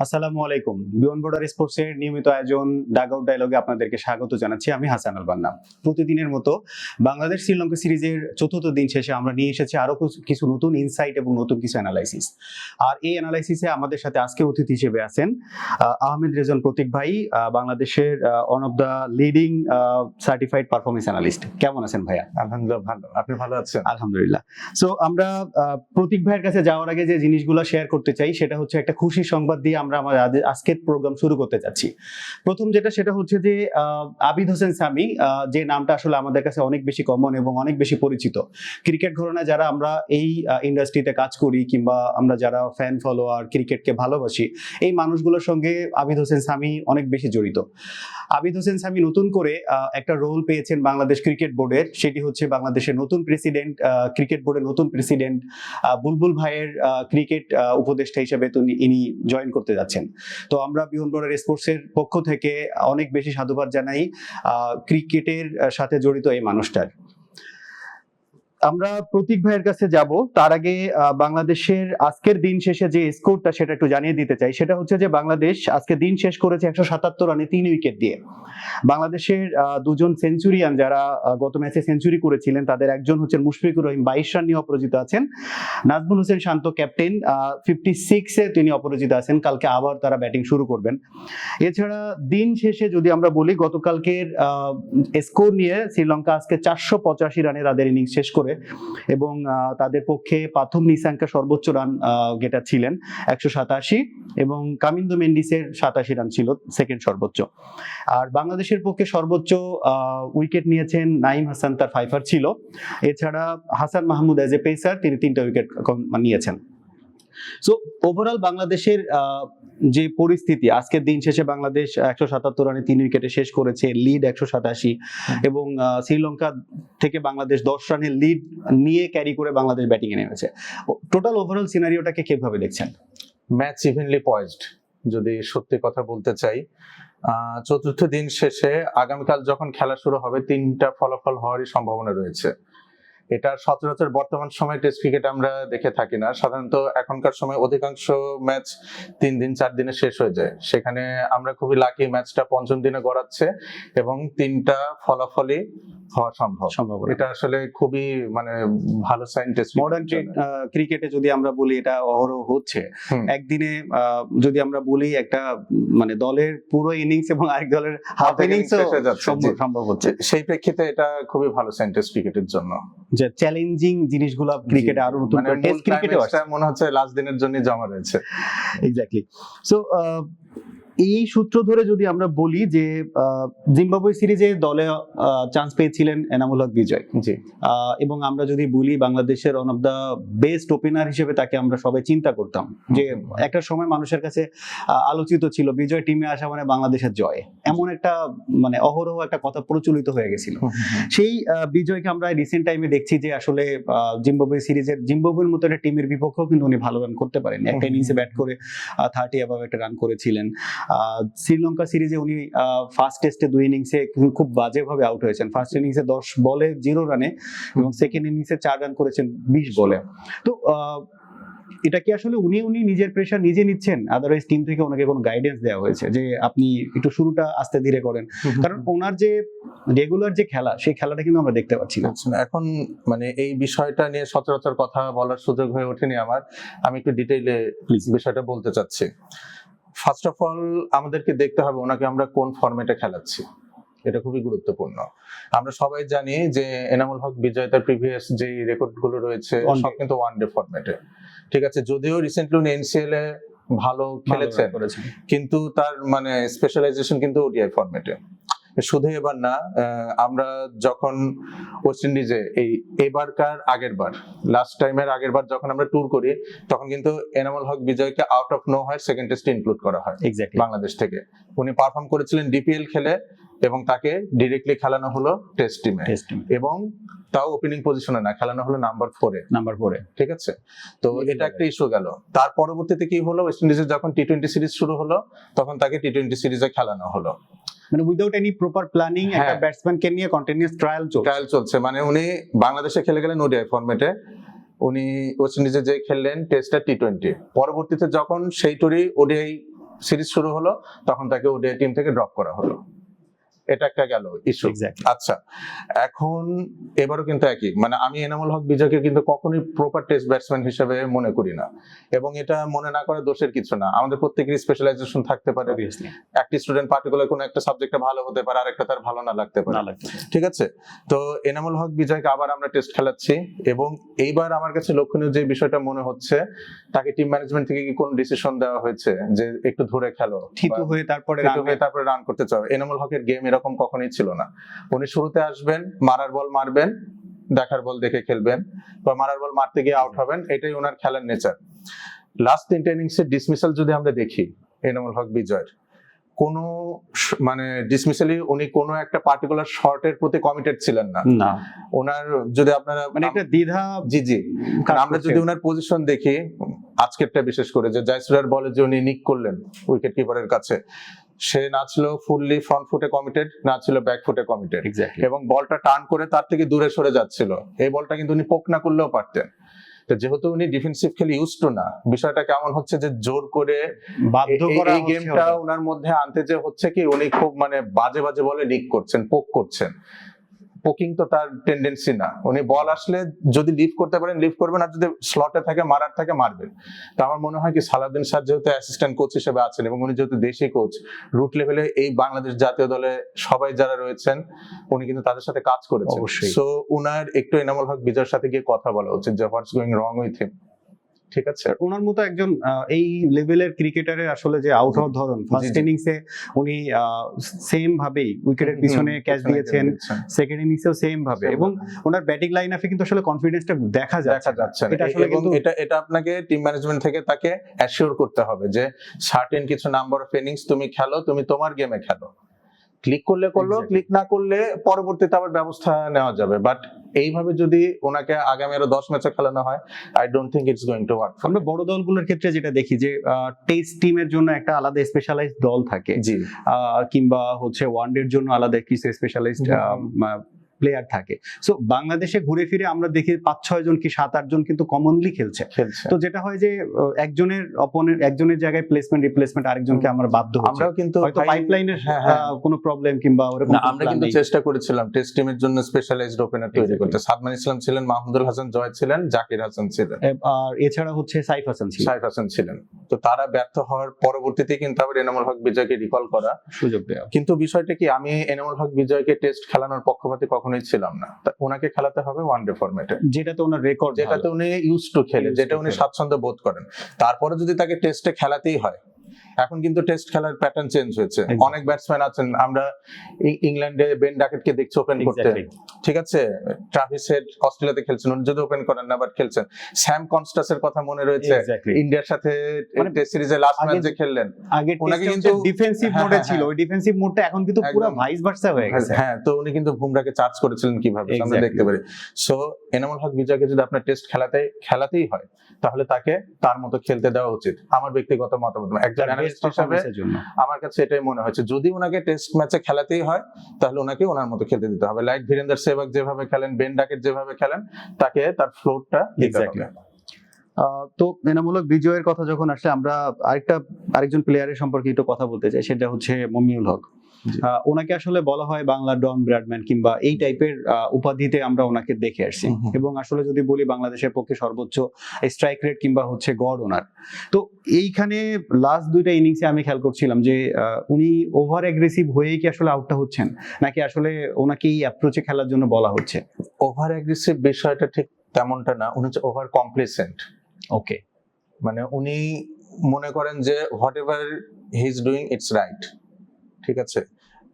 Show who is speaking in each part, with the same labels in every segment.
Speaker 1: আসসালামু আলাইকুম। বিয়ন বর্ডার স্পোর্টসের নিয়মিত আয়োজন ডাগ আউট ডায়লগে আপনাদেরকে স্বাগত জানাচ্ছি। আমি হাসান আল বান্না প্রতিদিনের মতো বাংলাদেশ শ্রীলঙ্কা সিরিজের চতুর্থ দিন শেষে আমরা নিয়ে এসেছি আরও কিছু- নতুন ইনসাইট এবং নতুন কিছু অ্যানালাইসিস আর এই অ্যানালাইসিসে আমাদের সাথে আজকে অতিথি হিসেবে আছেন আহমেদ রেজন প্রতীক ভাই বাংলাদেশের one of the leading certified performance analyst কেমন আছেন ভাইয়া?
Speaker 2: আলহামদুলিল্লাহ ভালো। আপনি ভালো আছেন?
Speaker 1: আলহামদুলিল্লাহ। সো আমরা প্রতীক ভাইয়ের কাছে যাওয়ার আগে যে জিনিসগুলো শেয়ার করতে চাই সেটা হচ্ছে একটা খুশি সংবাদ দিয়ে আমরা আমাদের আজকের প্রোগ্রাম শুরু করতে যাচ্ছি। প্রথম যেটা সেটা হচ্ছে যে আবিদ হোসেন সামি যে নামটা আসলে আমাদের কাছে অনেক বেশি কমন এবং অনেক বেশি পরিচিত। ক্রিকেট ঘরনায় যারা আমরা এই ইন্ডাস্ট্রিতে কাজ করি কিংবা আমরা যারা ফ্যান ফলোয়ার ক্রিকেটকে ভালোবাসি, এই মানুষগুলোর সঙ্গে আবিদ হোসেন সামি অনেক বেশি জড়িত। আবিদ হোসেন সামি নতুন করে একটা রোল পেয়েছেন বাংলাদেশ ক্রিকেট বোর্ডের সেটি হচ্ছে বাংলাদেশের নতুন প্রেসিডেন্ট ক্রিকেট বোর্ডের নতুন প্রেসিডেন্ট বুলবুল ভাইয়ের ক্রিকেট উপদেষ্টা হিসেবে ইনি জয়েন করতে যাচ্ছেন। তো আমরা বিহন বোর্ডের স্পোর্টসের পক্ষ থেকে অনেক বেশি সাধুবাদ জানাই ক্রিকেটের সাথে জড়িত এই মানুষটার। আমরা প্রতীক ভাইয়ের কাছে যাব। তার আগে বাংলাদেশের আজকের দিন শেষে যে স্কোরটা সেটা একটু জানিয়ে দিতে চাই। সেটা হচ্ছে যে বাংলাদেশ আজকে দিন শেষ করেছে একশো সাতাত্তর রানে তিন উইকেট দিয়ে। বাংলাদেশের দুজন সেঞ্চুরিয়ান যারা গত ম্যাচে সেঞ্চুরি করেছিলেন, তাদের একজন হচ্ছেন মুশফিকুর রহিম, বাইশ রান নিয়ে অপরাজিত আছেন। নাজমুল হোসেন শান্ত ক্যাপ্টেন ফিফটি সিক্সে তিনি অপরাজিত আছেন। কালকে আবার তারা ব্যাটিং শুরু করবেন। এছাড়া দিন শেষে যদি আমরা বলি, গতকালকের স্কোর নিয়ে শ্রীলঙ্কা আজকে চারশো পঁচাশি রানে তাদের ইনিংস শেষ করে এবং তাদের পক্ষে প্রথম নিশাঙ্কা সর্বোচ্চ রান গেটা ছিলেন একশো সাতাশি এবং কামিন্দু মেন্ডিসের সাতাশি রান ছিল সেকেন্ড সর্বোচ্চ। আর বাংলাদেশের পক্ষে সর্বোচ্চ উইকেট নিয়েছেন নাইম হাসান, তার ফাইফার ছিল। এছাড়া Hasan Mahmud as a pacer তিনি তিনটা উইকেট নিয়েছেন। সো ওভারঅল বাংলাদেশের যে পরিস্থিতি আজকের দিন শেষে বাংলাদেশ একশো সাতাত্তর রানে তিন উইকেটে শেষ করেছে লিড একশো সাতাশি। এবং শ্রীলঙ্কা থেকে বাংলাদেশ দশ রানের লিড নিয়ে ক্যারি করে বাংলাদেশ ব্যাটিংয়ে নেমেছে। টোটাল ওভারঅল সিনারিওটাকে কীভাবে দেখছেন?
Speaker 2: ম্যাচ ইভেনলি পয়েজড যদি সত্যি কথা বলতে চাই। চতুর্থ দিন শেষে আগামীকাল যখন খেলা শুরু হবে তিনটা ফলাফল হওয়ারই সম্ভাবনা রয়েছে। এটা সচরাচর বর্তমান সময় টেস্ট ক্রিকেট আমরা দেখে থাকি না। সাধারণত এখনকার সময় অধিকাংশ ম্যাচ তিন দিন চার দিনে শেষ হয়ে যায়। সেখানে আমরা খুবই লাকি ম্যাচটা পঞ্চম দিনে গড়াচ্ছে এবং তিনটা ফলাফলই হওয়া সম্ভব।
Speaker 1: সম্ভব
Speaker 2: এটা আসলে খুবই মানে ভালো সাইন টেস্ট
Speaker 1: মডার্ন ক্রিকেটে যদি আমরা বলি এটা অহরহ হচ্ছে। একদিনে যদি আমরা বলি একটা মানে দলের পুরো ইনিংস এবং আরেক দলের হাফ ইনিংস। সম্ভব হচ্ছে।
Speaker 2: সেই প্রেক্ষিতে এটা খুবই ভালো সাইন টেস্ট ক্রিকেটের জন্য।
Speaker 1: যে চ্যালেঞ্জিং জিনিসগুলো ক্রিকেটে আরও নতুন
Speaker 2: মানে
Speaker 1: করে টেস্ট ক্রিকেটে
Speaker 2: ক্রিকেটে মনে হচ্ছে লাস্ট দিনের জন্য জমা রয়েছে।
Speaker 1: এক্স্যাক্টলি সো এই সূত্র ধরে যদি আমরা বলি যে জিম্বাবুয়ে সিরিজে দলে চান্স পেয়েছিলেন এনামুল হক বিজয়।
Speaker 2: জি।
Speaker 1: এবং আমরা যদি বলি বাংলাদেশের one of the best opener হিসেবে তাকে আমরা সবাই চিন্তা করতাম যে একটা সময় মানুষের কাছে আলোচিত ছিল বিজয় টিমে আসা মানে বাংলাদেশের জয়। এমন একটা মানে অহরহ একটা কথা প্রচলিত হয়ে গেছিল। সেই বিজয়কে আমরা রিসেন্ট টাইমে দেখছি যে আসলে জিম্বাবুয়ে সিরিজের জিম্বাবুয়ের মতো একটা টিমের বিপক্ষেও কিন্তু উনি ভালো রান করতে পারেন একটা। ইনিংসে ব্যাট করে থার্টি অ্যাবাভ একটা রান করেছিলেন। শ্রীলঙ্কা সিরিজে উনি ফার্স্ট টেস্টে দুই ইনিংসে খুব বাজেভাবে আউট হয়েছেন। ফার্স্ট ইনিংসে দশ বলে জিরো রানে এবং সেকেন্ড ইনিংসে চার রান করেছেন বিশ বলে। তো এটা কি আসলে উনি উনি নিজের প্রেশার নিজে নিচ্ছেন? আদারওয়াইজ টিম থেকে ওনাকে কোনো গাইডেন্স দেওয়া হয়েছে যে আপনি একটু শুরুটা আস্তে ধীরে করেন। কারণ ওনার যে রেগুলার যে খেলা সেই খেলাটা কিন্তু আমরা দেখতে পাচ্ছি না।
Speaker 2: আচ্ছা, এখন মানে এই বিষয়টা নিয়ে সচরাচর কথা বলার সুযোগ হয়ে ওঠেনি আমার। আমি একটু ডিটেইলে
Speaker 1: প্লিজ
Speaker 2: বিষয়টা বলতে চাচ্ছি। ফার্স্ট অফ অল আমাদেরকে দেখতে হবে ওনাকে আমরা কোন ফর্মেটে খেলাচ্ছি। এটা খুবই গুরুত্বপূর্ণ। আমরা সবাই জানি যে এনামুল হক বিজয় তার প্রিভিয়াস যে রেকর্ডগুলো রয়েছে সব কিন্তু ওয়ান ডে ফরম্যাটে ঠিক আছে যদিও রিসেন্টলি উনি এনসিএল এ ভালো খেলেছেন কিন্তু তার মানে স্পেশালাইজেশন কিন্তু ওডিআই ফরম্যাটে শুধু এবার না আমরা যখন ওয়েস্ট ইন্ডিজে এই এবারকার আগের বার লাস্ট টাইমের আগের বার যখন আমরা ট্যুর করি তখন কিন্তু এনামুল হক বিজয়কে আউট অফ নো হয় সেকেন্ড টেস্টে ইনক্লুড করা হয় বাংলাদেশ থেকে। উনি পারফর্ম করেছিলেন ডিপিএল খেলে এবং তাকে ডিরেক্টলি খেলানো হলো টেস্ট টিমে এবং তাও ওপেনিং পজিশনে না খেলানো হলো নাম্বার ফোরে
Speaker 1: নাম্বার ফোরে
Speaker 2: ঠিক আছে? তো এটা একটা ইস্যু গেল। তার পরবর্তীতে কি হলো? ওয়েস্ট ইন্ডিজের যখন টি টোয়েন্টি সিরিজ শুরু হলো তখন তাকে টি টোয়েন্টি সিরিজে খেলানো হলো।
Speaker 1: মানে উইদাউট এনি প্রপার প্ল্যানিং একটা
Speaker 2: ব্যাটসম্যান
Speaker 1: ব্যাটসম্যানকে নিয়ে কন্টিনিউয়াস ট্রায়াল চলছে।
Speaker 2: ট্রায়াল চলছে মানে উনি বাংলাদেশে খেলে গেলেন ওডিআই ফরম্যাটে উনি ওয়েস্ট ইন্ডিজে যে খেললেন টেস্টটা টি টোয়েন্টি পরবর্তীতে যখন সেই টুরি ওডিআই সিরিজ শুরু হলো তখন তাকে ওডিআই টিম থেকে ড্রপ করা হলো। এটা একটা গেল ইস্যু আচ্ছা এখন এবারও কিন্তু একই। মানে আমি এনামুল হক বিজয়কে কিন্তু কখনোই প্রপার টেস্ট ব্যাটসম্যান হিসেবে মনে করি না। এবং এটা মনে না করা দোষের কিছু না। আমাদের প্রত্যেকেরই স্পেশালাইজেশন থাকতে পারে। একটি স্টুডেন্ট পার্টিকুলার কোনো একটা সাবজেক্টে ভালো হতে পারে আর একটা তার ভালো না লাগতে পারে। ঠিক আছে? তো এনামুল হক বিজয়কে আবার আমরা টেস্ট খেলাচ্ছি। এবং এইবার আমার কাছে লক্ষণীয় যে বিষয়টা মনে হচ্ছে তাকে টিম ম্যানেজমেন্ট থেকে কি কোনো ডিসিশন দেওয়া হয়েছে যে একটু ধরে খেলো?
Speaker 1: থিতু হয়ে তারপরে
Speaker 2: তারপরে রান করতে চাও? এনামুল হকের গেম এরকম কখনোই ছিল না। উনি শুরুতে আসবেন মারার বল মারবেন দেখার বল দেখে খেলবেন বা মারার বল মারতে গিয়ে আউট হবেন এটাই ওনার খেলার নেচার লাস্ট তিনটা ইনিংসের ডিসমিসাল যদি আমরা দেখি এনামুল হক বিজয়ের কোনো মানে ডিসমিসালি উনি কোনো একটা পার্টিকুলার শর্টের প্রতি কমিটেড ছিলেন না। ওনার যদি আপনারা
Speaker 1: মানে একটা দ্বিধা
Speaker 2: জি জি।
Speaker 1: কাজ
Speaker 2: আমরা যদি ওনার পজিশন দেখি আজকেরটা বিশেষ করে যে জয়সুরার বলে যে উনি নিক করলেন উইকেট কিপারের কাছে সে না ছিল ফুললি ফ্রন্ট ফুটে কমিটেড না ছিল ব্যাক ফুটে কমিটেড এবং বলটা টার্ন করে তার থেকে দূরে সরে যাচ্ছিল। এই বলটা কিন্তু উনি পোক না করলেও পারতেন। তো যেহেতু উনি ডিফেন্সিভ খেলে ইউজ টু না বিষয়টা কেমন হচ্ছে যে জোর করে
Speaker 1: বাধ্য
Speaker 2: করে
Speaker 1: করা
Speaker 2: এই গেমটা ওনার মধ্যে আনতে যে হচ্ছে কি উনি খুব মানে বাজে বাজে বলে লিক করছেন পোক করছেন। পোকিং তো তার টেন্ডেন্সি না। উনি বল আসলে যদি লিভ করতে পারেন লিভ করবেন আর যদি স্লটে থাকে মারার থাকে মারবেন। তো আমার মনে হয় কি সালাউদ্দিন স্যার যেহেতু অ্যাসিস্ট্যান্ট কোচ হিসেবে আছেন এবং উনি যেহেতু দেশি কোচ রুট লেভেলে এই বাংলাদেশ জাতীয় দলে সবাই যারা রয়েছেন উনি কিন্তু তাদের সাথে কাজ করেছেন। সো উনার একটু এনামুল হক বিজয়ের সাথে গিয়ে কথা বলা উচিত যে what's going wrong with him ঠিক আছে
Speaker 1: ওনার মতো একজন এই লেভেলের ক্রিকেটারের আসলে যে আউট হওয়ার ধরন ফার্স্ট। ইনিংসে উনি সেম ভাবেই উইকেটের পিছনে ক্যাচ দিয়েছেন। সেকেন্ড ইনিংসেও সেম ভাবে এবং ওনার ব্যাটিং লাইন আপে কিন্তু আসলে কনফিডেন্সটা দেখা যাচ্ছে
Speaker 2: যাচ্ছে।
Speaker 1: এটা আসলে কিন্তু
Speaker 2: এটা এটা আপনাকে টিম ম্যানেজমেন্ট থেকে তাকে অ্যাসিওর করতে হবে যে সার্টেন কিছু নাম্বার অফ ইনিংস তুমি খেলো তুমি তোমার গেমে খেলো ক্লিক করলে করল ক্লিক না করলে পরবর্তীতে আবার ব্যবস্থা নেওয়া যাবে। বাট এইভাবে যদি ওনাকে আগামী আরও দশ ম্যাচে খেলানো হয় I don't think it's going to work
Speaker 1: আমরা বড় দলগুলোর ক্ষেত্রে যেটা দেখি যে টেস্ট টিমের জন্য একটা আলাদা স্পেশালাইজড দল থাকে। কিংবা হচ্ছে ওয়ান ডের জন্য আলাদা কিছু স্পেশালাইজড। প্লেয়ার থাকে। সো বাংলাদেশে ঘুরে ফিরে আমরা দেখি পাঁচ ছয় জন কি সাত আট জন কিন্তু কমনলি খেলছে। তো যেটা হয় যে একজনের অপোনেন্ট একজনের জায়গায় প্লেসমেন্ট রিপ্লেসমেন্ট আরেকজনকে আমরা বাধ্য
Speaker 2: আমরাও কিন্তু
Speaker 1: হয়তো পাইপলাইনের
Speaker 2: হ্যাঁ, হ্যাঁ।
Speaker 1: কোনো প্রবলেম কিংবা ওরকম
Speaker 2: আমরা কিন্তু চেষ্টা করেছিলাম টেস্ট টিমের জন্য স্পেশালাইজড ওপেনার তৈরি করতে। সাদমান ইসলাম ছিলেন মাহমুদুল হাসান জয় ছিলেন জাকির হাসান ছিলেন।
Speaker 1: আর এছাড়া হচ্ছে সাইফ হাসান ছিল
Speaker 2: সাইফ হাসান ছিলেন। তো তারা ব্যর্থ হওয়ার পরবর্তীতে কিন্তু আবার এনামুল হক বিজয়কে রিকল করা।
Speaker 1: সুযোগ দেওয়া
Speaker 2: কিন্তু বিষয়টা কি আমি এনামুল হক বিজয়কে টেস্ট খেলানোর পক্ষপাতে পক্ষপাতী কখনোই ছিলাম না। ওনাকে খেলাতে হবে ওয়ান ডে ফরম্যাটে
Speaker 1: যেটাতে ওনার রেকর্ড
Speaker 2: যেটাতে উনি ইউজ টু খেলে যেটা উনি স্বাচ্ছন্দ্য বোধ করেন। তারপরে যদি তাকে টেস্টে খেলাতেই হয় এখন কিন্তু টেস্ট খেলার প্যাটার্ন চেঞ্জ হয়েছে। অনেক ব্যাটসম্যান আছেন আমরা ইংল্যান্ডে বেন ডাকেটকে দেখছি ওপেন করতে। ঠিক আছে? ট্রাভিস হেড অস্ট্রেলিয়াতে খেলছেন উনি যদি ওপেন করেন না বাট খেলছেন। স্যাম কনস্টাসের কথা মনে রয়েছে ইন্ডিয়ার সাথে টেস্ট সিরিজে লাস্ট ম্যাচ যে খেললেন
Speaker 1: আগে
Speaker 2: ওনাকে
Speaker 1: কিন্তু ডিফেন্সিভ
Speaker 2: হ্যাঁ,
Speaker 1: মোডে
Speaker 2: হ্যাঁ,
Speaker 1: ছিল। ওই ডিফেন্সিভ মোডটা এখন কিন্তু পুরো। ভাইস ভার্সা হয়ে গেছে।
Speaker 2: হ্যাঁ তো উনি কিন্তু বুমরাকে চার্জ করেছিলেন কীভাবে আমরা দেখতে পারি। সো এনামুল হক বিজয়কে যদি আপনার টেস্ট খেলাতে খেলাতেই হয় তাহলে তাকে তার মতো খেলতে দেওয়া উচিত। আমার ব্যক্তিগত মতামত একজন হিসাবে আমার কাছে এটাই মনে হয়েছে যদি ওনাকে টেস্ট ম্যাচে খেলাতেই হয় তাহলে ওনাকে ওনার মতো খেলতে দিতে হবে। লাইক বীরেন্দ্র সেবক যেভাবে খেলেন বেন ডাকেট যেভাবে খেলেন তাকে তার ফ্লোরটা এক্স্যাক্টলি
Speaker 1: আহ, তো এনামূলক বিজয়ের কথা যখন আসলে আমরা আরেকটা আরেকজন প্লেয়ারের সম্পর্কে একটু কথা বলতে চাই সেটা হচ্ছে মমিউল হক। ওনাকে আসলে বলা হয় বাংলা ডন ব্র্যাডম্যান কিংবা এই টাইপের উপাধিতে আমরা ওনাকে দেখে আসছি। এবং আসলে যদি বলি বাংলাদেশের পক্ষে সর্বোচ্চ স্ট্রাইক রেট কিংবা হচ্ছে গড ওনার। তো এইখানে লাস্ট দুইটা ইনিংসে আমি খেয়াল করছিলাম যে উনি ওভার অ্যাগ্রেসিভ হয়েই কি আসলে আউটটা হচ্ছেন? নাকি আসলে ওনাকে এই অ্যাপ্রোচে খেলার জন্য বলা হচ্ছে?
Speaker 2: ওভার অ্যাগ্রেসিভ বিষয়টা ঠিক তেমনটা না। উনি হচ্ছে ওভার কমপ্লিসেন্ট
Speaker 1: ওকে
Speaker 2: মানে উনি মনে করেন যে whatever he is doing it's right ঠিক আছে?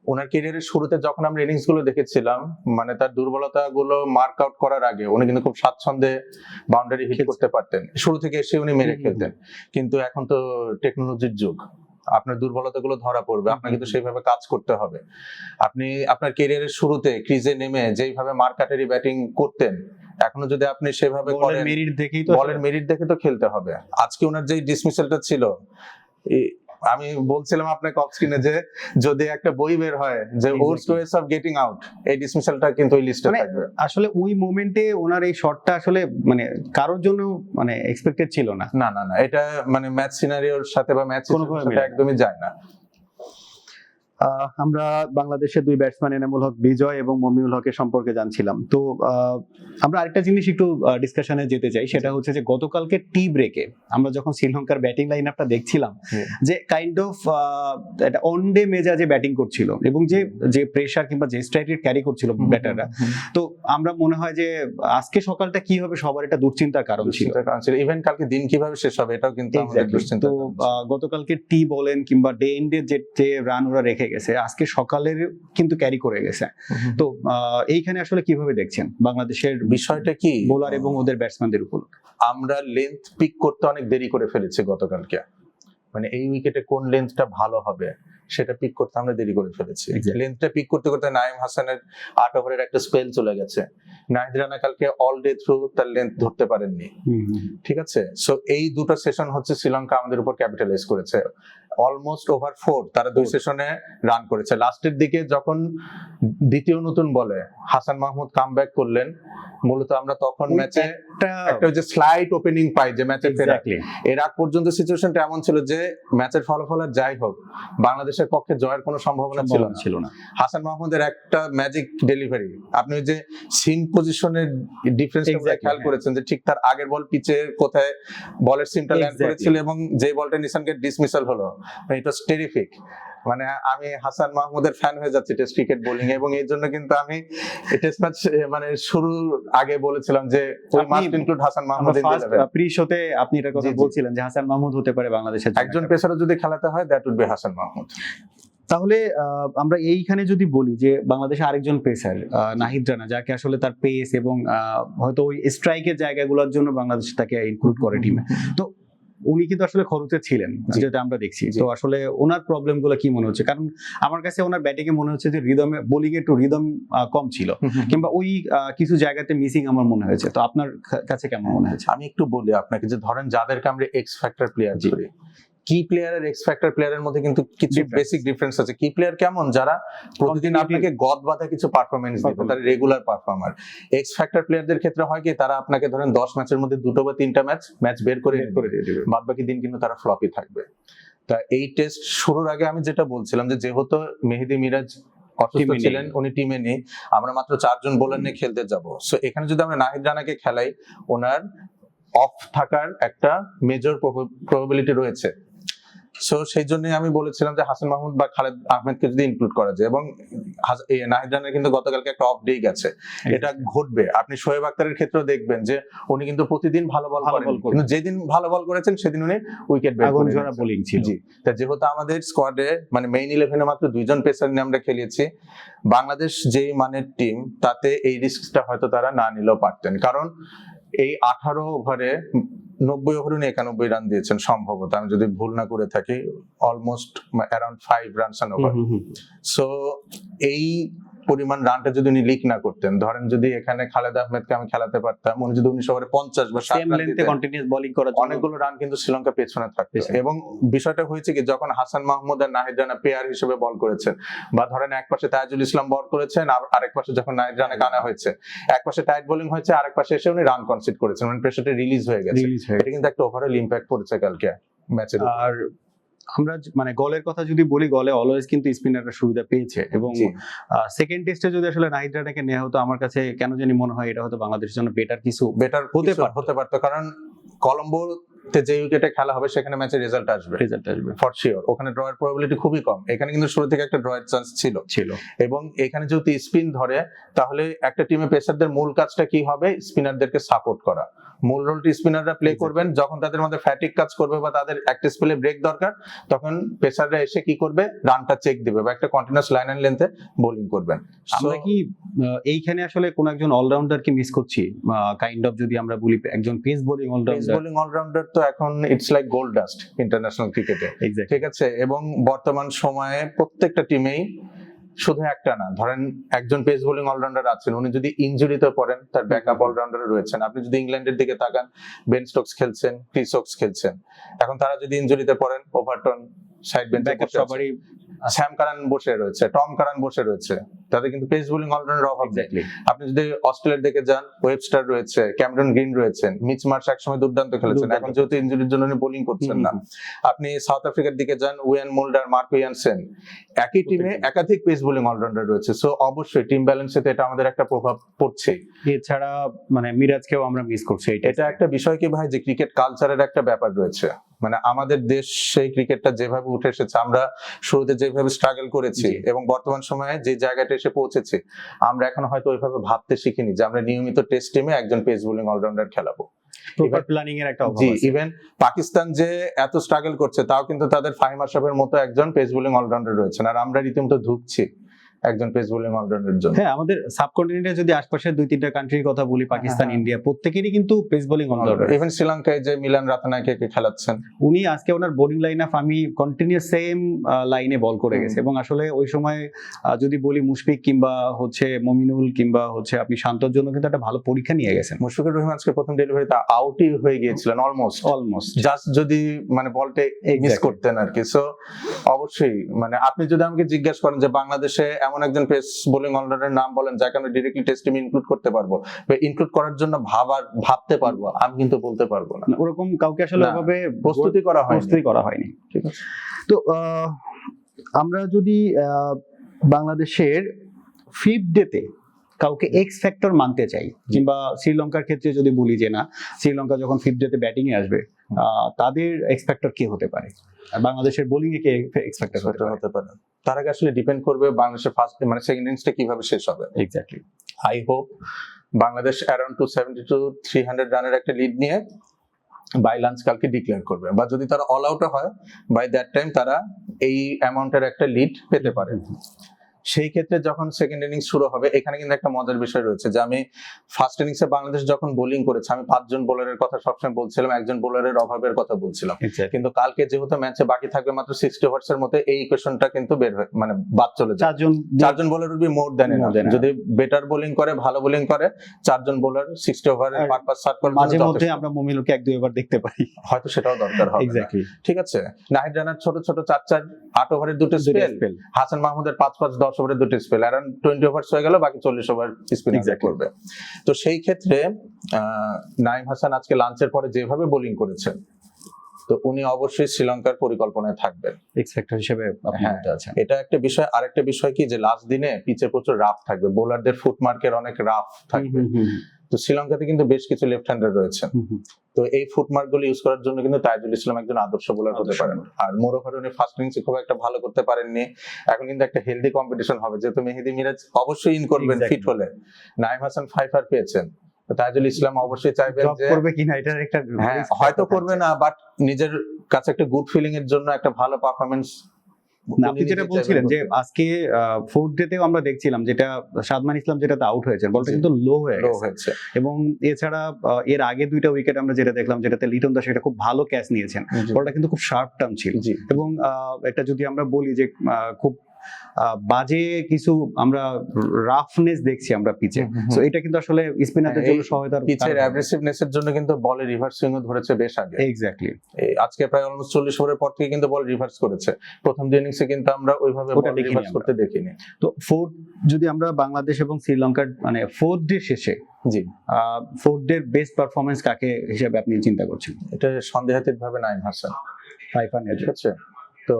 Speaker 2: ওনার ক্যারিয়ারের শুরুতে যখন আমরা ইনিংসগুলো দেখেছিলাম মানে তার দুর্বলতা গুলো মার্ক আউট করার আগে উনি কিন্তু খুব স্বাচ্ছন্দ্যে বাউন্ডারি হিট করতে পারতেন। শুরু থেকে এসে উনি মেরে খেলতেন। কিন্তু এখন তো টেকনোলজির যুগ। আপনার দুর্বলতা গুলো ধরা পড়বে। আপনাকে কিন্তু সেইভাবে কাজ করতে হবে। আপনি আপনার ক্যারিয়ারের শুরুতে ক্রিজে নেমে যেইভাবে মার্কাটারি ব্যাটিং করতেন এখনও যদি আপনি সেভাবে
Speaker 1: বলের মেরিট দেখেই তো
Speaker 2: বলের মেরিট দেখে তো খেলতে হবে। আজকে ওনার যে ডিসমিসালটা ছিল আমি বলছিলাম আপনাকে অফ স্ক্রিনে যে যদি একটা বই বের হয় যে ওর স্টোরিজ অফ গেটিং আউট এই ডিসমিসালটা কিন্তু ওই লিস্টে
Speaker 1: মানে
Speaker 2: থাকবে।
Speaker 1: আসলে ওই মোমেন্টে ওনার এই শটটা আসলে মানে কারোর জন্য মানে এক্সপেক্টেড ছিল না।
Speaker 2: না না না এটা মানে ম্যাচ সিনারিওর সাথে বা সাথে একদমই যায় না।
Speaker 1: আমরা বাংলাদেশের দুই ব্যাটসম্যান এনামুল হক বিজয় এবং মমিউল হকের সম্পর্কে জানছিলাম। তো আমরা আরেকটা জিনিস একটু ডিসকাশনে যেতে চাই সেটা হচ্ছে যে গতকালকে টি ব্রেকে আমরা যখন শ্রীলঙ্কার ব্যাটিং লাইন আপটা দেখছিলাম যে কাইন্ড অফ একটা অন ডে মেজাজে ব্যাটিং করছিল এবং যে যে প্রেসার কিংবা যে রেট ক্যারি করছিল ব্যাটাররা তো আমরা মনে হয় যে আজকে সকালটা কি হবে সবার এটা দুশ্চিন্তার কারণ ছিল।
Speaker 2: ইভেন কালকে দিন কীভাবে শেষ হবে এটাও কিন্তু আমাদের দুশ্চিন্তা
Speaker 1: তো গতকালকে টি বলেন কিংবা ডে এন্ডের যে যে রান ওরা রেখে গেছে আজকে সকালের কিন্তু ক্যারি করে গেছে। তো আহ, এইখানে আসলে কীভাবে দেখছেন বাংলাদেশের
Speaker 2: বিষয়টা কি?
Speaker 1: বোলার এবং ওদের ব্যাটসম্যানদের উপর?
Speaker 2: আমরা লেন্থ পিক করতে অনেক দেরি করে ফেলেছি গতকালকে। মানে এই উইকেটে কোন লেন্থটা ভালো হবে? সেটা পিক করতে আমরা দেরি করে ফেলেছি। লেন্থটা পিক করতে করতে নাইম হাসানের আট ওভারের একটা স্পেল চলে গেছে। নাহিদ রানা কালকে অল ডে থ্রু তার লেন্থ ধরতে পারেননি। ঠিক আছে? সো এই দুটো সেশন হচ্ছে শ্রীলঙ্কা আমাদের উপর ক্যাপিটালাইজ করেছে। অলমোস্ট ওভার ফোর তারা দুই সেশনে রান করেছে। লাস্টের দিকে যখন দ্বিতীয় নতুন বলে হাসান মাহমুদ কাম ব্যাক করলেন মূলত আমরা তখন ম্যাচে
Speaker 1: একটা
Speaker 2: যে স্লাইট ওপেনিং পাই যে ম্যাচের ফেরা এর আগ পর্যন্ত সিচুয়েশনটা এমন ছিল যে ম্যাচের ফলাফল আর যাই হোক বাংলাদেশের পক্ষে জয়ের কোনো সম্ভাবনা ছিল না।
Speaker 1: ছিল না।
Speaker 2: হাসান মাহমুদের একটা ম্যাজিক ডেলিভারি আপনি ওই যে সিম পজিশনের ডিফারেন্স খেয়াল
Speaker 1: হ্যাঁ।
Speaker 2: করেছেন যে ঠিক তার আগের বল পিচে কোথায় বলের সিমটা ল্যান্ড. করেছিল এবং যে বলটা নিশানকে ডিসমিসাল হলো। ইট ওয়াজ টেরিফিক মানে আমি হাসান মাহমুদের ফ্যান হয়ে যাচ্ছি টেস্ট ক্রিকেট বোলিং এবং এই জন্য কিন্তু আমি টেস্ট ম্যাচ মানে শুরুর আগে বলেছিলাম যে must include Hasan Mahmud
Speaker 1: pre শোতে আপনি এটা কথা। বলছিলেন যে হাসান মাহমুদ হতে পারে বাংলাদেশের
Speaker 2: একজন যদি খেলাতে হয় that would be Hasan Mahmud.
Speaker 1: তাহলে আহ, আমরা এইখানে যদি বলি যে বাংলাদেশে আরেকজন পেসার নাহিদ রানা যাকে আসলে তার পেস এবং হয়তো ওই স্ট্রাইকের জায়গাগুলোর জন্য বাংলাদেশ তাকে ইনক্লুড করে টিমে তো উনি কিন্তু আসলে খরচে ছিলেন যেটা আমরা দেখছি। তো আসলে ওনার প্রবলেমগুলো কি মনে হচ্ছে? কারণ আমার কাছে ওনার ব্যাটিং এ মনে হচ্ছে যে রিদমে বোলিং একটু রিদম কম ছিল। কিংবা ওই কিছু জায়গাতে মিসিং আমার মনে হয়েছে। তো আপনার কাছে কেমন মনে হয়েছে?
Speaker 2: আমি একটু বলি আপনাকে যে ধরেন যাদেরকে আমরা এক্স ফ্যাক্টর প্লেয়ার
Speaker 1: জি।
Speaker 2: কি প্লেয়ারের এক্স ফ্যাক্টর প্লেয়ারের মধ্যে কিন্তু কিছু বেসিক ডিফারেন্স আছে। কি প্লেয়ার কেমন? যারা প্রতিদিন আপনাকে গদ বাঁধা কিছু পারফরমেন্স দিবে। তারা রেগুলার পারফর্মার এক্স ফ্যাক্টর প্লেয়ারদের ক্ষেত্রে হয় কি তারা আপনাকে ধরেন দশ ম্যাচের মধ্যে দুটো বা তিনটা ম্যাচ ম্যাচ বের করে
Speaker 1: করে।
Speaker 2: বাদ বাকি দিন কিন্তু তারা ফ্লপই থাকবে। তা এই টেস্ট শুরুর আগে আমি যেটা বলছিলাম যে যেহেতু মেহেদি মিরাজ অসুস্থ ছিলেন উনি টিমে নেই আমরা মাত্র চারজন বোলার নিয়ে খেলতে যাব। সো এখানে যদি আমরা নাহিদ রানাকে খেলাই ওনার অফ থাকার একটা মেজর প্রবাবিলিটি রয়েছে। সো সেই জন্যই আমি বলেছিলাম যে হাসান মাহমুদ বা খালেদ আহমেদকে যদি ইনক্লুড করা যায় এবং হাস- এই নাহিদ রানের কিন্তু গতকালকে একটা অফ ডে গেছে। এটা ঘটবে। আপনি শোয়েব আক্তারের ক্ষেত্রেও দেখবেন যে উনি কিন্তু প্রতিদিন ভালো বল
Speaker 1: ভালো বল করেন।
Speaker 2: কিন্তু যেদিন ভালো বল করেছেন সেদিন উনি উইকেট বের
Speaker 1: আগুন ঝরা বোলিং ছিল।
Speaker 2: জি। তা যেহেতু আমাদের স্কোয়াডে মানে মেইন ইলেভেনে মাত্র দুইজন পেসার নিয়ে আমরা খেলিয়েছি বাংলাদেশ যেই মানের টিম তাতে এই রিস্কটা হয়তো তারা না নিলেও পারতেন। কারণ এই আঠারো ওভারে নব্বই ওভারে উনি একানব্বই রান দিয়েছেন সম্ভবত আমি যদি ভুল না করে থাকি almost around five runs an over. So এই পরিমাণ রানটা যদি উনি লিক না করতেন ধরেন যদি এখানে খালেদ আহমেদকে আমি খেলাতে পারতাম উনি যদি উনিশ ওভারে পঞ্চাশ বা ষাট
Speaker 1: বোলিং করার
Speaker 2: অনেকগুলো রান কিন্তু শ্রীলঙ্কা পেছনে থাকতো। এবং বিষয়টা হয়েছে কি যখন হাসান মাহমুদ আর নাহিদ রানা পেয়ার হিসেবে বল করেছেন বা ধরেন এক পাশে তাজুল ইসলাম বল করেছেন আর আরেক পাশে যখন নাহিদ রানা কানা হয়েছে এক পাশে টাইট বোলিং হয়েছে আরেক পাশে এসে উনি রান কনসিড করেছেন মানে প্রেশারটা রিলিজ হয়ে গেছে। এটা কিন্তু একটা ওভারঅল ইম্প্যাক্ট পড়েছে কালকে ম্যাচের
Speaker 1: আর আমরা মানে গলের কথা যদি বলি গলে অলওয়েজ কিন্তু স্পিনাররা সুবিধা পেয়েছে এবং সেকেন্ড টেস্টে যদি আসলে নাহিদ রানাকে নেওয়া হতো আমার কাছে কেন জানি মনে হয় এটা হতো বাংলাদেশের জন্য বেটার কিছু
Speaker 2: বেটার
Speaker 1: হতে
Speaker 2: হতে
Speaker 1: পারতো।
Speaker 2: হতে পারতো। কারণ কলম্বোতে যে উইকেটে খেলা হবে সেখানে ম্যাচের রেজাল্ট আসবে।
Speaker 1: রেজাল্ট আসবে।
Speaker 2: ফর শিওর ওখানে ড্রয়ের প্রবাবিলিটি খুবই কম। এখানে কিন্তু শুরু থেকে একটা ড্রয়ের চান্স ছিল।
Speaker 1: ছিল।
Speaker 2: এবং এখানে যদি স্পিন ধরে তাহলে একটা টিমে পেসারদের মূল কাজটা কি হবে? স্পিনারদেরকে সাপোর্ট করা। মূল রোলটি স্পিনাররা প্লে করবেন। যখন তাদের মধ্যে ফ্যাটিক কাজ করবে বা তাদের একটা স্পেলে ব্রেক দরকার তখন পেসাররা এসে কি করবে? রানটা চেক দিবে বা একটা কন্টিনিউয়াস লাইন এন্ড লেন্থে বোলিং করবেন।
Speaker 1: আমরা কি এইখানে আসলে কোন একজন অলরাউন্ডার কি মিস করছি? কাইন্ড অফ যদি আমরা বলি একজন pace bowling allrounder pace
Speaker 2: bowling allrounder তো এখন it's like gold dust international ক্রিকেটে ঠিক আছে? এবং বর্তমান সময়ে প্রত্যেকটা টিমেই শুধু একটা না, ধরেন একজন পেস বোলিং অলরাউন্ডার আছেন, উনি যদি ইনজুরিতে পড়েন, তার ব্যাক আপ অলরাউন্ডার রয়েছেন। আপনি যদি ইংল্যান্ডের দিকে তাকান বেন স্টোকস খেলছেন ক্রিস খেলছেন। এখন তারা যদি ইনজুরিতে পড়েন ওভারটন সাইড বেঞ্চে।
Speaker 1: সবারই
Speaker 2: স্যাম কারান বসে রয়েছে টম কারান বসে রয়েছে। তাদের কিন্তু পেস বোলিং অলরাউন্ডার অভাব নেই। আপনি যদি অস্ট্রেলিয়ার দিকে যান ওয়েবস্টার রয়েছে ক্যামেরন গ্রিন রয়েছেন মিচ মার্শ একসময় দুর্দান্ত খেলেছেন এখন যেহেতু ইনজুরির জন্য বোলিং করছেন না। আপনি সাউথ আফ্রিকার দিকে যান উইয়ান মোল্ডার মার্ক ইয়ানসেন একই টিমে একাধিক পেস বোলিং অলরাউন্ডার রয়েছে। সো অবশ্যই টিম ব্যালেন্সে এটা আমাদের একটা প্রভাব পড়ছে।
Speaker 1: এছাড়া মানে মিরাজকেও আমরা মিস করছি
Speaker 2: এটা একটা বিষয় কি ভাই যে ক্রিকেট কালচারের একটা ব্যাপার রয়েছে। মানে আমাদের দেশ সেই ক্রিকেটটা যেভাবে উঠে এসেছে আমরা শুরুতে যেভাবে স্ট্রাগল করেছি এবং বর্তমান সময়ে যে জায়গাটা এসে পৌঁছেছি আমরা এখন হয়তো ওইভাবে ভাবতে শিখিনি যে আমরা নিয়মিত টেস্ট টিমে একজন পেস বোলিং অলরাউন্ডার খেলাবো।
Speaker 1: প্রপার প্ল্যানিং এর একটা অভাব
Speaker 2: জি ইভেন পাকিস্তান যে এত স্ট্রাগল করছে তাও কিন্তু তাদের ফাহিম আশরাফের মতো একজন পেস বোলিং অলরাউন্ডার রয়েছেন। আর আমরা রীতিমতো ধুকছি। একজন পেস বোলিং অলরাউন্ডারের জন্য।
Speaker 1: হ্যাঁ আমাদের সাবকন্টিনেন্টে যদি আশপাশের দুই তিনটা কান্ট্রির কথা বলি পাকিস্তান
Speaker 2: হ্যাঁ।
Speaker 1: ইন্ডিয়া প্রত্যেকেরই কিন্তু পেস বোলিং অলরাউন্ডার
Speaker 2: ইভেন শ্রীলঙ্কায় যে মিলান রাতানাকে খেলাচ্ছেন।
Speaker 1: উনি আজকে ওনার বোলিং লাইন আপ আমি কন্টিনিউয়াস সেম লাইনে বল করে গেছে। এবং আসলে ওই সময় যদি বলি মুশফিক কিংবা হচ্ছে মমিনুল কিংবা হচ্ছে আপনি শান্তর জন্য কিন্তু একটা ভালো পরীক্ষা নিয়ে গেছেন।
Speaker 2: মুশফিকুর রহিম আজকে প্রথম ডেলিভারিতে আউটই হয়ে গিয়েছিলেন অলমোস্ট
Speaker 1: অলমোস্ট
Speaker 2: জাস্ট যদি মানে বলটা মিস. করতেন আর কি। সো অবশ্যই মানে আপনি যদি আমাকে জিজ্ঞেস করেন যে বাংলাদেশে এমন একজন পেস বোলিং অলরাউন্ডারের নাম বলেন যাকে আমরা ডিরেক্টলি টেস্ট টিমে ইনক্লুড করতে পারব। বা ইনক্লুড করার জন্য ভাবার ভাবতে পারব আমি কিন্তু বলতে পারব না।
Speaker 1: ওরকম কাউকে আসলে ওভাবে
Speaker 2: প্রস্তুতি করা হয়
Speaker 1: প্রস্তুতি করা হয়নি।
Speaker 2: ঠিক আছে।
Speaker 1: তো আমরা যদি বাংলাদেশের ফিফথ ডেতে কাউকে এক্স ফ্যাক্টর মানতে চাই কিংবা শ্রীলঙ্কার ক্ষেত্রে যদি বলি যে না শ্রীলঙ্কা যখন ফিফথ ডেতে ব্যাটিং এ আসবে তাদের এক্স ফ্যাক্টর কে হতে পারে? আর বাংলাদেশের বোলিং এ কে এক্স ফ্যাক্টর হতে পারে।
Speaker 2: তার আগে আসলে ডিপেন্ড করবে বাংলাদেশের ফার্স্ট মানে সেকেন্ড ইনিংসটা কীভাবে শেষ হবে।
Speaker 1: Exactly
Speaker 2: I hope Bangladesh around two seventy two three hundred রানের একটা লিড নিয়ে বাই লাঞ্চ কালকে ডিক্লেয়ার করবে। বা যদি তারা অল আউট হয় বাই দ্যাট টাইম তারা এই অ্যামাউন্টের একটা লিড পেতে পারে। সেই ক্ষেত্রে যখন সেকেন্ড ইনিংস শুরু হবে এখানে কিন্তু একটা মজার বিষয় রয়েছে যে আমি ফার্স্ট ইনিংসে বাংলাদেশ যখন বোলিং করেছে আমি পাঁচজন বোলারের কথা সবসময় বলছিলাম একজন বোলারের অভাবের কথা বলছিলাম। কিন্তু কালকে যেহেতু ম্যাচে বাকি থাকবে মাত্র সিক্সটি ওভার্স এর মতো এই ইকুয়েশনটা কিন্তু বের হয়ে মানে বাদ চলে যায়।
Speaker 1: চারজন
Speaker 2: চারজন bowler will be more then. যদি বেটার বোলিং করে ভালো বোলিং করে চারজন বোলার সিক্সটি ওভারের
Speaker 1: আর
Speaker 2: পারপাস সার্ভ করার
Speaker 1: মাঝে মধ্যে আমরা মমিনুলকে এক দুইবার দেখতে পাই।
Speaker 2: হয়তো সেটাও দরকার হবে
Speaker 1: এক্স্যাক্টলি
Speaker 2: ঠিক আছে? নাহিদ রানার ছোট ছোট চার চার আট ওভারের দুটো স্পেল হাসান মাহমুদের পাঁচ পাঁচ দশ ওভারের দুটো স্পেল অ্যারাউন্ড টোয়েন্টি ওভার্স হয়ে গেল বাকি চল্লিশ ওভার স্পিন. করবে তো সেই ক্ষেত্রে আহ, নাইম হাসান আজকে লাঞ্চের পরে যেভাবে বোলিং করেছেন তো উনি অবশ্যই শ্রীলঙ্কার পরিকল্পনায় থাকবেন
Speaker 1: এক্স ফ্যাক্টর হিসেবে
Speaker 2: হ্যাঁ। এটা একটা বিষয় আরেকটা বিষয় কি যে লাস্ট দিনে পিচে প্রচুর রাফ থাকবে বোলারদের ফুটমার্কের অনেক রাফ থাকবে তো শ্রীলঙ্কাতে কিন্তু বেশ কিছু লেফট হ্যান্ডার
Speaker 1: হুম।
Speaker 2: তো এই ফুটমার্কগুলো ইউজ করার জন্য কিন্তু তাইজুল ইসলাম একজন আদর্শ বোলার হতে পারেন। আর মোরোভার উনি ফার্স্ট ইনিংসে খুব একটা ভালো করতে পারেননি। এখন কিন্তু একটা হেলদি কম্পিটিশন হবে। যেহেতু মেহেদি মিরাজ অবশ্যই ইন করবেন. ফিট হলে। নাইম হাসান ফাইফার পেয়েছেন। তো তাইজুল ইসলাম অবশ্যই চাইবেন যে
Speaker 1: করবে কিনা এটার একটা
Speaker 2: হ্যাঁ হয়তো করবে না বাট নিজের কাছে একটা গুড ফিলিং এর জন্য একটা ভালো পারফরমেন্স
Speaker 1: না, আপনি যেটা বলছিলেন যে আজকে ফোর্থ ডেতেও আমরা দেখছিলাম যেটা সাদমান ইসলাম যেটাতে আউট হয়েছে বলটা কিন্তু লো হয়ে গেছে।
Speaker 2: হয়েছে।
Speaker 1: এবং এছাড়া এর আগে দুইটা উইকেট আমরা যেটা দেখলাম যেটাতে লিটন দাস এটা খুব ভালো ক্যাচ নিয়েছেন। বলটা কিন্তু খুব শার্প টার্ম ছিল। এবং আহ, এটা যদি আমরা বলি যে খুব বাজে কিছু আমরা রাফনেস দেখছি আমরা পিচে। তো এটা কিন্তু আসলে স্পিনারদের
Speaker 2: হ্যাঁ,
Speaker 1: জন্য সহায়তার
Speaker 2: পিচের অ্যাগ্রেসিভনেস এর জন্য কিন্তু বলে রিভার্স সুইং ধরেছে বেশ আগে।
Speaker 1: এক্স্যাক্টলি
Speaker 2: আজকে প্রায় অলমোস্ট চল্লিশ ওভারের পর থেকে কিন্তু বল রিভার্স করেছে। প্রথম ইনিংসে কিন্তু আমরা ওইভাবে বল রিভার্স করতে দেখিনি।
Speaker 1: তো ফোর্থ যদি আমরা বাংলাদেশ এবং শ্রীলঙ্কার মানে ফোর্থ ডে শেষে
Speaker 2: জি।
Speaker 1: ফোর্থ ডে বেস্ট পারফরমেন্স কাকে হিসেবে আপনি চিন্তা করছেন?
Speaker 2: এটা সন্দেহাতীত ভাবে নাইম হাসান
Speaker 1: সাইফান
Speaker 2: ঠিক আছে? তো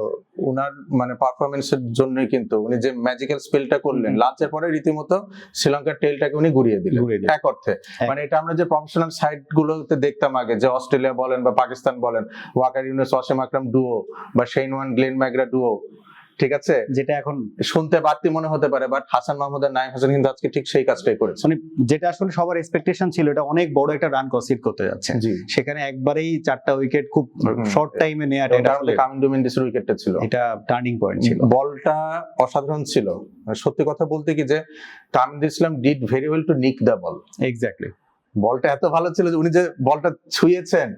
Speaker 2: উনার মানে পারফরমেন্সের জন্যই কিন্তু উনি যে ম্যাজিক্যাল স্পেলটা করলেন। লাঞ্চের পরে রীতিমতো শ্রীলঙ্কার টেলটাকে উনি ঘুরিয়ে দিলেন। এক অর্থে মানে এটা আমরা যে প্রফেশনাল সাইট গুলোতে দেখতাম আগে যে অস্ট্রেলিয়া বলেন বা পাকিস্তান বলেন ওয়াকার ইউনুস ওয়াসিম আকরাম ডুও বা Shane Warne Glenn McGrath duo ঠিক আছে?
Speaker 1: যেটা এখন
Speaker 2: শুনতে বাড়তি মনে হতে পারে বাট হাসান মাহমুদ আর নাইম হাসান কিন্তু আজকে ঠিক সেই কাজটাই করেছে।
Speaker 1: মানে যেটা আসলে সবার এক্সপেকটেশন ছিল এটা অনেক বড় একটা রান কনসিড করতে যাচ্ছে। সেখানে একবারেই চারটা উইকেট খুব শর্ট টাইমে নেওয়াটা এটা আসলে
Speaker 2: কামিন্দু মেন্ডিসের উইকেটটা ছিল।
Speaker 1: এটা টার্নিং পয়েন্ট ছিল।
Speaker 2: বলটা অসাধারণ ছিল। সত্যি কথা বলতে কি যে Kamindu Islam did very well to nick the ball
Speaker 1: exactly
Speaker 2: বলটা এত ভালো ছিল যে উনি যে বলটা ছুঁয়েছেন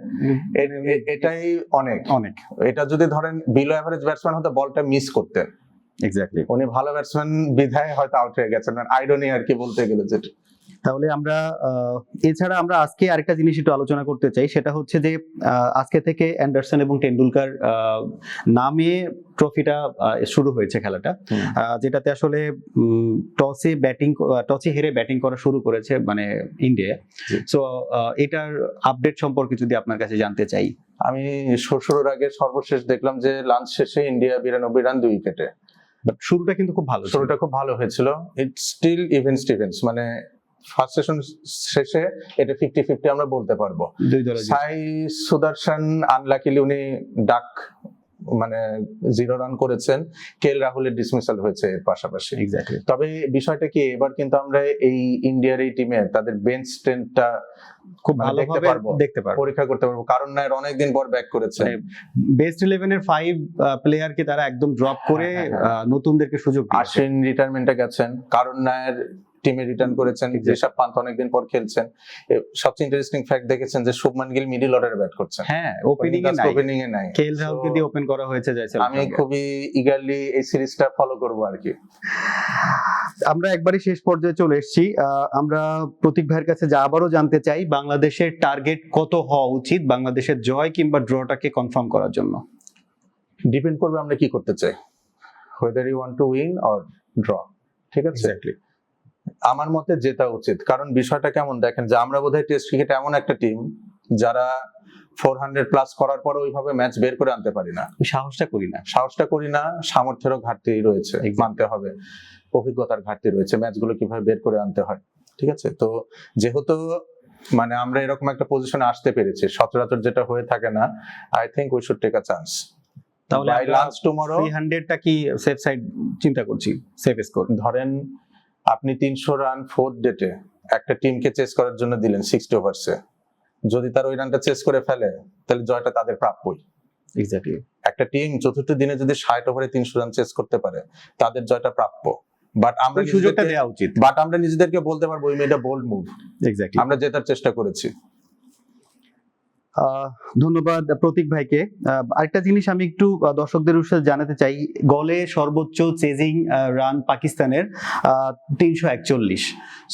Speaker 2: এটাই অনেক।
Speaker 1: অনেক।
Speaker 2: এটা যদি ধরেন বিলো অ্যাভারেজ ব্যাটসম্যান হতে বলটা মিস করতেন
Speaker 1: এক্স্যাক্টলি
Speaker 2: উনি ভালো ব্যাটসম্যান বিধায় হয়তো আউট হয়ে গেছেন। আইডনি আর কি বলতে গেলে যেটা।
Speaker 1: তাহলে আমরা এছাড়া আমরা আজকে আরেকটা জিনিস একটু আলোচনা করতে চাই সেটা হচ্ছে যে আজকে থেকে অ্যান্ডারসন এবং টেন্ডুলকার নামে ট্রফিটা শুরু হয়েছে খেলাটা। যেটাতে আসলে টসে ব্যাটিং টসে হেরে ব্যাটিং করা শুরু করেছে মানে ইন্ডিয়া। সো এটার আপডেট সম্পর্কে যদি আপনার কাছে জানতে চাই।
Speaker 2: আমি শুরুর আগে সর্বশেষ দেখলাম যে লাঞ্চ শেষে ইন্ডিয়া বিরানব্বই রান দুই উইকেটে।
Speaker 1: বাট শুরুটা কিন্তু খুব ভালো।
Speaker 2: শুরুটা খুব ভালো হয়েছিল। ইট স্টিল ইভেন স্টিভেন্স মানে ফার্স্ট সেশন শেষে এটা ফিফটি ফিফটি আমরা বলতে পারব। সাই সুদর্শন আনলাকিলি উনি ডাক মানে জিরো রান করেছেন। কেল রাহুলের ডিসমিসাল হয়েছে এর পাশাপাশি. তবে বিষয়টা কি এবার কিন্তু আমরা এই ইন্ডিয়ার এই টিমে তাদের বেঞ্চ স্ট্রেন্থটা
Speaker 1: খুব
Speaker 2: মানে দেখতে পারব।
Speaker 1: দেখতে পারব।
Speaker 2: পরীক্ষা করতে পারব। কারণ নায়ের অনেকদিন পর ব্যাক করেছে
Speaker 1: বেস্ট ইলেভেনের ফাইভ প্লেয়ারকে তারা একদম ড্রপ করে
Speaker 2: হ্যাঁ, হ্যাঁ,
Speaker 1: আহ, নতুনদেরকে সুযোগ
Speaker 2: আশ্বিন রিটায়ারমেন্টে গেছেন। কারণ নায়ের টিমে রিটার্ন করেছেন. ঋষভ পান্ত অনেকদিন পর খেলছেন সবচেয়ে ইন্টারেস্টিং ফ্যাক্ট দেখেছেন যে Shubman Gill middle order bat করছেন।
Speaker 1: হ্যাঁ ওপেনিং এ নাই।
Speaker 2: ওপেনিং এ নাই
Speaker 1: কেএল রাহুলকে দিয়ে ওপেন করা হয়েছে জয়সেল
Speaker 2: আমি খুবই ইগারলি এই সিরিজটা ফলো করব আর কি।
Speaker 1: আমরা একবারই শেষ পর্যায়ে চলে এসেছি। আমরা প্রতীক ভাইয়ের কাছে যা আবারও জানতে চাই বাংলাদেশের টার্গেট কত হওয়া উচিত? বাংলাদেশের জয় কিংবা ড্রটাকে কনফার্ম করার জন্য?
Speaker 2: ডিপেন্ড করবে আমরা কি করতে চাই। Whether you want to win or draw ঠিক আছে? আমার মতে জেতা উচিত। কারণ বিষয়টা কেমন দেখেন যে আমরা বোধহয় টেস্ট ক্রিকেট এমন একটা টিম যারা ফোর হান্ড্রেড প্লাস করার পর ওইভাবে ম্যাচ বের করে আনতে পারি না।
Speaker 1: সাহসটা করি না।
Speaker 2: সাহসটা করি না সামর্থ্যেরও ঘাটতি রয়েছে মানতে হবে। অভিজ্ঞতার ঘাটতি রয়েছে ম্যাচগুলো কীভাবে বের করে আনতে হয় ঠিক আছে? তো যেহেতু মানে আমরা এরকম একটা পজিশনে আসতে পেরেছি সচরাচর যেটা হয়ে থাকে না I think we should take a chance
Speaker 1: তাহলে
Speaker 2: লাঞ্চ টুমরো
Speaker 1: থ্রি হান্ড্রেডটা কি সেফ সাইড চিন্তা করছি সেফ স্কোর
Speaker 2: ধরেন আপনি তিনশো রান ফোর্থ ডেটে একটা টিমকে চেস করার জন্য দিলেন সিক্সটি ওভার্সে যদি তার ওই রানটা চেস করে ফেলে তাহলে জয়টা তাদের প্রাপ্যই।
Speaker 1: এক্স্যাক্টলি
Speaker 2: একটা টিম চতুর্থ দিনে যদি ষাট ওভারে তিনশো রান চেস করতে পারে তাদের জয়টা প্রাপ্য। বাট আমরা
Speaker 1: সুযোগটা
Speaker 2: নিজেদেরকে-
Speaker 1: দেওয়া উচিত।
Speaker 2: বাট আমরা নিজেদেরকে বলতে পারব আ বোল্ড মুভ
Speaker 1: এক্স্যাক্টলি
Speaker 2: আমরা জেতার চেষ্টা করেছি।
Speaker 1: ধন্যবাদ প্রতীক ভাইকে। আরেকটা জিনিস আমি একটু দর্শকদের উৎসাহে জানাতে চাই। গলে সর্বোচ্চ চেজিং রান পাকিস্তানের তিনশো একচল্লিশ।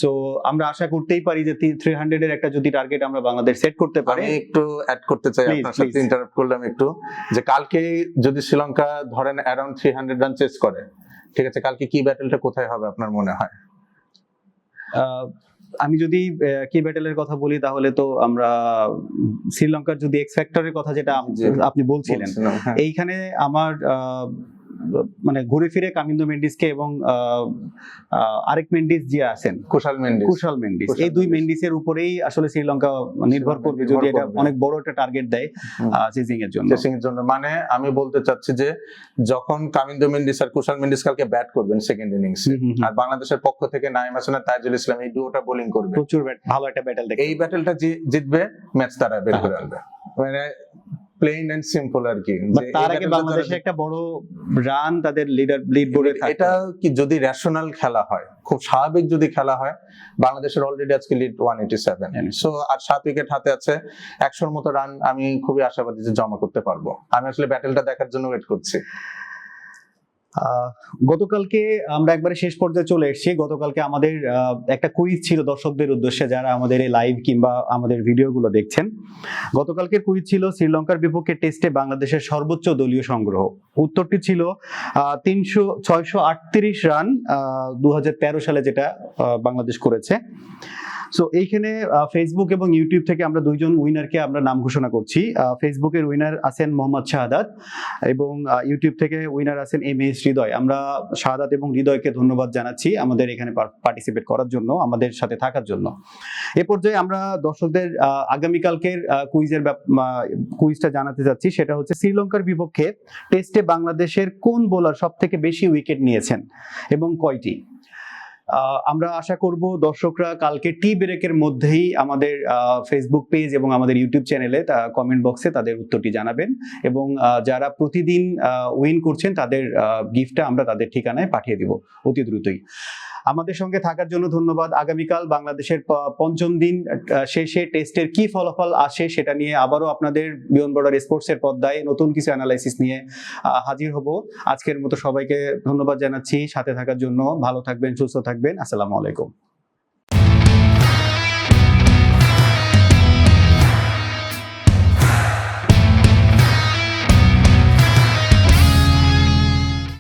Speaker 1: সো আমরা আশা করতেই পারি যে থ্রি হান্ড্রেড এর একটা যদি টার্গেট আমরা বাংলাদেশ সেট করতে পারি।
Speaker 2: একটু অ্যাড করতে চাই আপনার সাথে ইন্টারাপ্ট করলাম একটু। যে কালকে যদি শ্রীলঙ্কা ধরেন around three hundred run chase করে ঠিক আছে কালকে কি ব্যাটেলটা কোথায় হবে আপনার মনে হয়?
Speaker 1: আহ, আমি যদি কে ব্যাটেলের কথা বলি তাহলে তো আমরা শ্রীলঙ্কার যদি এক্স ফ্যাক্টরের কথা যেটা আপনি বলছিলেন
Speaker 2: হ্যাঁ।
Speaker 1: এইখানে আমার আহ, মানে ঘুরে ফিরে কামিন্দো মেন্ডিসকে এবং আরেক মেন্ডিস যে আছেন
Speaker 2: কুশাল মেন্ডিস।
Speaker 1: কুশাল মেন্ডিস। এই দুই
Speaker 2: মেন্ডিস।
Speaker 1: মেন্ডিসের উপরেই আসলে শ্রীলঙ্কা নির্ভর করবে যদি এটা অনেক বড় একটা টার্গেট দেয়। চেজিং এর জন্য।
Speaker 2: চেসিং এর জন্য। মানে আমি বলতে চাচ্ছি যে যখন কামিন্দো মেন্ডিস আর কুশাল মেন্ডিস কালকে ব্যাট করবেন সেকেন্ড ইনিংস। আর বাংলাদেশের পক্ষ থেকে নাইম হাসান আর তাইজুল ইসলাম এই দুটোটা বোলিং করবে।
Speaker 1: প্রচুর ভালো একটা ব্যাটেল দেখে
Speaker 2: এই ব্যাটেলটা জিতবে ম্যাচ তারা বের করে আনবে। মানে প্লেন এন্ড সিম্পল আর কি
Speaker 1: তার আগে বাংলাদেশে একটা বড় রান তাদের লিডার লিড বোর্ডে
Speaker 2: এটা কি যদি রেশনাল খেলা হয় খুব স্বাভাবিক যদি খেলা হয় বাংলাদেশের অলরেডি আজকে লিড ওয়ান এইটি সেভেন
Speaker 1: জানি।
Speaker 2: সো আর সাত উইকেট হাতে আছে একশোর মতো রান আমি খুবই আশাবাদী যে জমা করতে পারব। আমি আসলে ব্যাটেলটা দেখার জন্য ওয়েট করছি।
Speaker 1: গতকালকে আমরা একবারে শেষ পর্যায়ে চলে এসেছি। গতকালকে আমাদের একটা কুইজ ছিল দর্শকদের উদ্দেশ্যে যারা আমাদের এই লাইভ কিংবা আমাদের ভিডিওগুলো দেখছেন। গতকালকের কুইজ ছিল শ্রীলঙ্কার বিপক্ষে টেস্টে বাংলাদেশের সর্বোচ্চ দলীয় সংগ্রহ। উত্তরটি ছিল তিনশো, ছয়শো আটত্রিশ রান দু হাজার তেরো সালে যেটা বাংলাদেশ করেছে। সো এইখানে ফেসবুক এবং ইউটিউব থেকে আমরা দুইজন উইনারকে আমরা নাম ঘোষণা করছি। ফেসবুকের উইনার আছেন মোহাম্মদ শাহাদাত এবং ইউটিউব থেকে উইনার আছেন এম এস হৃদয়। আমরা শাহাদাত এবং হৃদয়কে ধন্যবাদ জানাচ্ছি আমাদের এখানে পার্টিসিপেট করার জন্য, আমাদের সাথে থাকার জন্য। এ পর্যায়ে আমরা দর্শকদের আগামীকালকের কুইজের কুইজটা জানাতে যাচ্ছি সেটা হচ্ছে শ্রীলঙ্কার বিপক্ষে টেস্টে বাংলাদেশের কোন বোলার সব থেকে বেশি উইকেট নিয়েছেন এবং কয়টি? আমরা আশা করব দর্শকরা কালকে টি ব্রেকের মধ্যেই আমাদের ফেসবুক পেজ এবং আমাদের ইউটিউব চ্যানেলে কমেন্ট বক্সে তাদের উত্তরটি জানাবেন এবং যারা প্রতিদিন উইন করছেন তাদের গিফটটা আমরা তাদের ঠিকানায় পাঠিয়ে দিব অতি দ্রুতই। আমাদের সঙ্গে থাকার জন্য ধন্যবাদ। আগামীকাল বাংলাদেশের পঞ্চম দিন শেষে টেস্টের কি ফলাফল আসে সেটা নিয়ে আবারও আপনাদের বিয়ন বর্ডার স্পোর্টসের পর্দায় নতুন কিছু অ্যানালাইসিস নিয়ে হাজির হব। আজকের মতো সবাইকে ধন্যবাদ জানাচ্ছি সাথে থাকার জন্য। ভালো থাকবেন, সুস্থ থাকবেন। আসসালামু আলাইকুম।